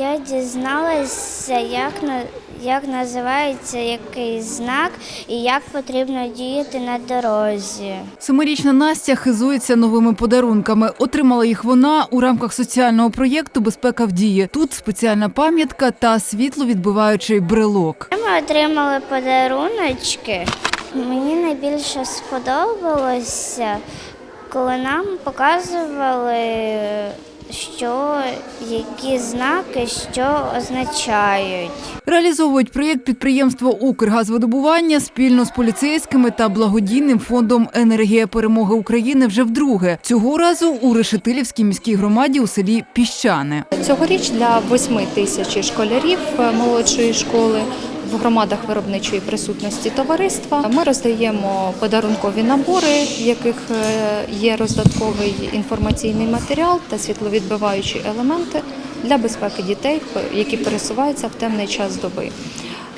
Я дізналася, як, як називається який знак і як потрібно діяти на дорозі. Семирічна Настя хизується новими подарунками. Отримала їх вона у рамках соціального проєкту Безпека в дії. Тут спеціальна пам'ятка та світловідбиваючий брелок. Ми отримали подаруночки. Мені найбільше сподобалося, коли нам показували, що які знаки що означають. Реалізовують проєкт підприємство Укргазвидобування спільно з поліцейськими та благодійним фондом Енергія перемоги України вже вдруге. Цього разу у Решетилівській міській громаді у селі Піщане. Цьогоріч для 8 тисяч школярів е, молодшої школи в громадах виробничої присутності товариства ми роздаємо подарункові набори, в яких е, є роздатковий інформаційний матеріал та світловідбиваючі елементи для безпеки дітей, які пересуваються в темний час доби.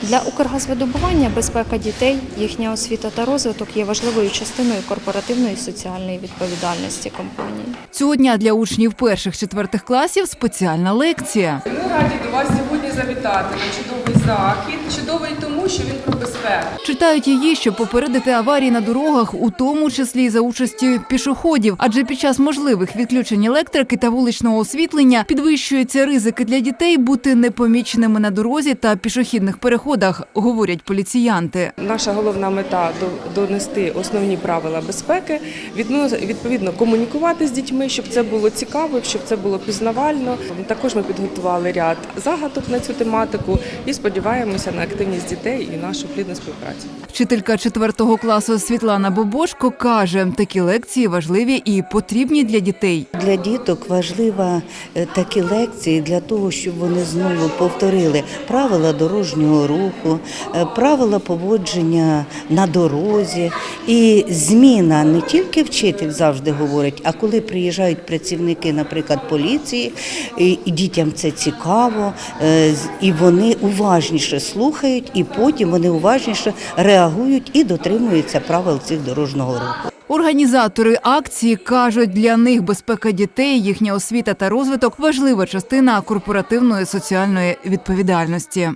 Для Укргазвидобування безпека дітей, їхня освіта та розвиток є важливою частиною корпоративної соціальної відповідальності компанії. Цього дня для учнів перших-четвертих класів спеціальна лекція. Ми раді до вас сьогодні завітати на чудовий захід. Чудовий тому, що він про безпеку. Читають її, щоб попередити аварії на дорогах, у тому числі й за участі пішоходів. Адже під час можливих відключень електрики та вуличного освітлення підвищуються ризики для дітей бути непоміченими на дорозі та пішохідних переходах, говорять поліціянти. Наша головна мета донести основні правила безпеки, відно- відповідно комунікувати з дітьми, щоб це було цікаво, щоб це було пізнавально. Також ми підготували ряд загадок на цю тематику і сподіваємося на активність дітей і нашу плідну співпрацю. Вчителька четвертого класу Світлана Бобошко каже, такі лекції важливі і потрібні для дітей. Для діток важлива е, такі лекції для того, щоб вони знову повторили правила дорожнього руху, е, правила поводження на дорозі. І зміна не тільки вчитель завжди говорить, а коли приїжджають працівники, наприклад, поліції, і дітям це цікаво, е, і вони уважніше слухають, і потім вони уважніше реагують і дотримуються правил цих дорожнього руху. Організатори акції кажуть, для них безпека дітей, їхня освіта та розвиток важлива частина корпоративної соціальної відповідальності.